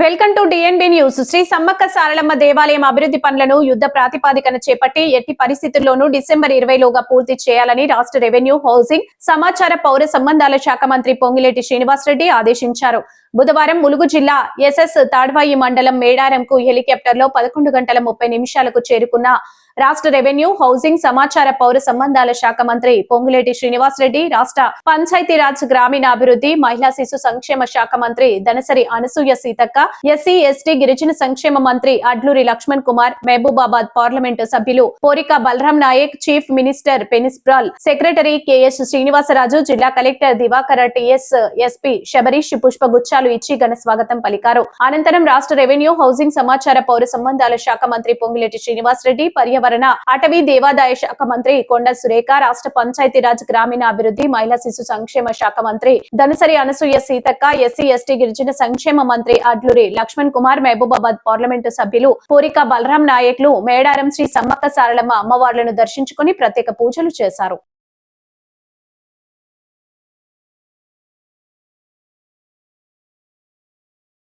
Welcome to DNB news Shri Sammakka Saralamma దేవాలయం అభివృద్ధి పనులను యుద్ధ ప్రాతిపాదికన చేపట్టి ఎట్టి పరిస్థితుల్లోనూ డిసెంబర్ ఇరవైలోగా పూర్తి చేయాలని రాష్ట్ర రెవెన్యూ హౌసింగ్ సమాచార పౌర సంబంధాల శాఖ మంత్రి పొంగిలేటి శ్రీనివాసరెడ్డి ఆదేశించారు. బుధవారం ములుగు జిల్లా ఎస్ఎస్ తాడ్వాయి మండలం మేడారంకు హెలికాప్టర్లో పదకొండు గంటల ముప్పై నిమిషాలకు చేరుకున్న రాష్ట్ర రెవెన్యూ హౌసింగ్ సమాచార పౌర సంబంధాల శాఖ మంత్రి పొంగులేటి శ్రీనివాసరెడ్డి రాష్ట్ర పంచాయతీరాజ్ గ్రామీణాభివృద్ధి మహిళా శిశు సంక్షేమ శాఖ మంత్రి దనసరి అనసూయ సీతక్క ఎస్సీ ఎస్టీ గిరిజన సంక్షేమ మంత్రి అడ్లూరి లక్ష్మణ్ కుమార్ మహబూబాబాద్ పార్లమెంటు సభ్యులు పోరిక బలరాం నాయక్ చీఫ్ మినిస్టర్ పెనిస్బ్రాల్ సెక్రటరీ కెఎస్ శ్రీనివాసరాజు జిల్లా collector Divakara TS SP Sabarish పుష్పగుచ్చాలు ఇచ్చి ఘన స్వాగతం పలికారు. అనంతరం రాష్ట్ర రెవెన్యూ హౌసింగ్ సమాచార పౌర సంబంధాల శాఖ మంత్రి పొంగిలేటి శ్రీనివాసరెడ్డి పర్యావరణ అటవీ దేవాదాయ శాఖ మంత్రి కొండ సురేఖ రాష్ట్ర పంచాయతీరాజ్ గ్రామీణాభివృద్ధి మహిళా శిశు సంక్షేమ శాఖ మంత్రి ధనసరి అనసూయ సీతక్క ఎస్సీ ఎస్టీ గిరిజన సంక్షేమ మంత్రి అడ్లూరి లక్ష్మణ్ కుమార్ మహబూబాబాద్ పార్లమెంటు సభ్యులు పూరిక బలరాం నాయకులు మేడారం శ్రీ సమ్మక్క సారలమ్మ అమ్మవార్లను దర్శించుకుని ప్రత్యేక పూజలు చేశారు.